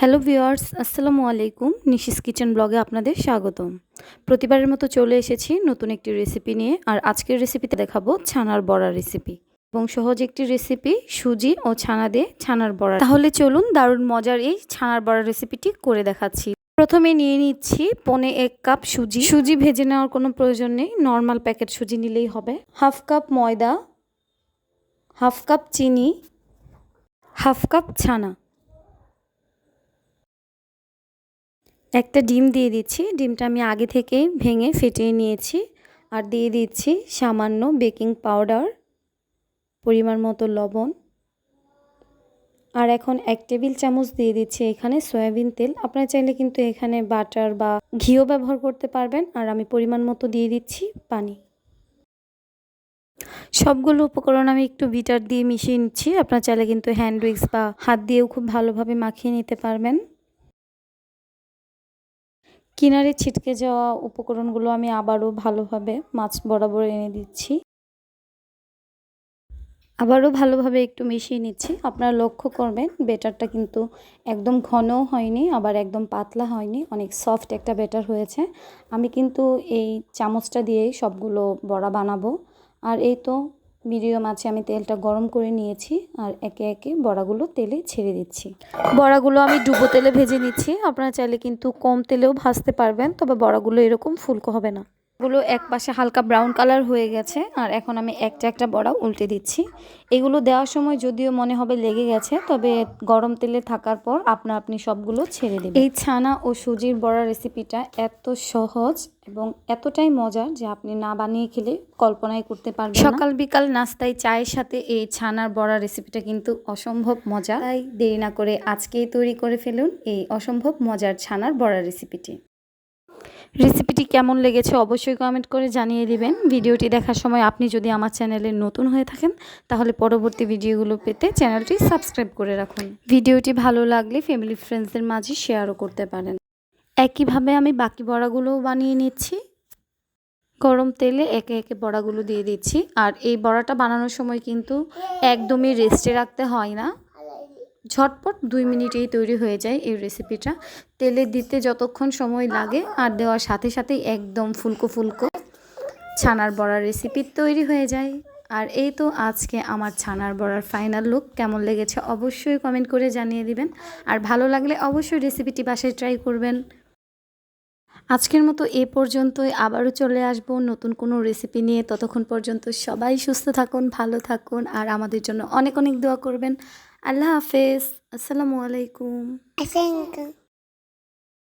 Hello viewers আসসালামু আলাইকুম। Nishi's kitchen ব্লগে আপনাদের স্বাগতম। প্রতিবারের মতো চলে এসেছি নতুন একটি রেসিপি নিয়ে, আর আজকের রেসিপিতে দেখাবো ছানার বড়া রেসিপি এবং সহজ একটি রেসিপি সুজি ও ছানা দিয়ে ছানার বড়া। তাহলে চলুন দারুণ মজার এই ছানার বড়া রেসিপিটি করে দেখাচ্ছি। প্রথমে নিয়ে নিচ্ছি পনে এক কাপ সুজি। সুজি ভেজে নেওয়ার কোনো প্রয়োজন নেই নর্মাল প্যাকেট সুজি নিলেই হবে। হাফ কাপ ময়দা, হাফ কাপ চিনি, হাফ কাপ ছানা। একটা ডিম দিয়ে দিচ্ছি। ডিমটা আমি আগে থেকে ভেঙে ফেটিয়ে নিয়েছি। আর দিয়ে দিচ্ছি সামান্য বেকিং পাউডার, পরিমাণ মতো লবণ। আর এখন এক টেবিল চামচ দিয়ে দিচ্ছি এখানে সয়াবিন তেল। আপনারা চাইলে কিন্তু এখানে বাটার বা ঘিও ব্যবহার করতে পারবেন। আর আমি পরিমাণ মতো দিয়ে দিচ্ছি পানি। সবগুলো উপকরণ আমি একটু বিটার দিয়ে মিশিয়ে নিচ্ছি। আপনারা চাইলে কিন্তু হ্যান্ড উইক্স বা হাত দিয়েও খুব ভালোভাবে মাখিয়ে নিতে পারবেন। কিনারে ছিটকে যাওয়া উপকরণগুলো আমি আবারও ভালোভাবে মাছ বরাবর এনে দিচ্ছি। আবারও ভালোভাবে একটু মিশিয়ে নিচ্ছি। আপনারা লক্ষ্য করবেন বেটারটা কিন্তু একদম ঘনও হয়নি, আবার একদম পাতলা হয়নি, অনেক সফট একটা বেটার হয়েছে। আমি কিন্তু এই চামচটা দিয়েই সবগুলো বড়া বানাবো। আর এই তো মিডিয়াম আছে আমি তেলটা গরম করে নিয়েছি আর একে একে বড়াগুলো তেলে ছেড়ে দিচ্ছি। বড়াগুলো আমি ডুবো তেলে ভেজে নিচ্ছি। আপনারা চাইলে কিন্তু কম তেলেও ভাজতে পারবেন, তবে বড়াগুলো এরকম ফুলকো হবে না। এগুলো এক পাশে হালকা ব্রাউন কালার হয়ে গেছে, আর এখন আমি একটা একটা বড়া উল্টে দিচ্ছি। এগুলো দেওয়ার সময় যদিও মনে হবে লেগে গেছে, তবে গরম তেলে থাকার পর আপনা আপনি সবগুলো ছেড়ে দেবেন। এই ছানা ও সুজির বড়া রেসিপিটা এত সহজ এবং এতটাই মজার যে আপনি না বানিয়ে খেলে কল্পনাই করতে পারবেন সকাল বিকাল নাস্তায় চায়ের সাথে এই ছানার বড়া রেসিপিটা কিন্তু অসম্ভব মজা তাই দেরি না করে আজকেই তৈরি করে ফেলুন এই অসম্ভব মজার ছানার বড়া রেসিপিটি রেসিপিটি কেমন লেগেছে অবশ্যই কমেন্ট করে জানিয়ে দিবেন। ভিডিওটি দেখার সময় আপনি যদি আমার চ্যানেলে নতুন হয়ে থাকেন, তাহলে পরবর্তী ভিডিওগুলো পেতে চ্যানেলটি সাবস্ক্রাইব করে রাখুন। ভিডিওটি ভালো লাগলে ফ্যামিলি ফ্রেন্ডসদের মাঝে শেয়ারও করতে পারেন। একইভাবে আমি বাকি বড়াগুলোও বানিয়ে নিচ্ছি। গরম তেলে একে একে বড়াগুলো দিয়ে দিচ্ছি। আর এই বড়াটা বানানোর সময় কিন্তু একদমই রেস্টে রাখতে হয় না। ঝটপট দুই মিনিটেই তৈরি হয়ে যায় এই রেসিপিটা তেলে দিতে যতক্ষণ সময় লাগে আর দেওয়ার সাথে সাথেই একদম ফুলকো ফুলকো ছানার বড়ার রেসিপি তৈরি হয়ে যায়। আর এই তো আজকে আমার ছানার বড়ার ফাইনাল লুক কেমন লেগেছে অবশ্যই কমেন্ট করে জানিয়ে দিবেন। আর ভালো লাগলে অবশ্যই রেসিপিটি বাসায় ট্রাই করবেন। আজকের মতো এ পর্যন্তই। আবারও চলে আসব নতুন কোনো রেসিপি নিয়ে। ততক্ষণ পর্যন্ত সবাই সুস্থ থাকুন, ভালো থাকুন আর আমাদের জন্য অনেক অনেক দোয়া করবেন। আল্লাহ হাফেজ। আসসালামু আলাইকুম.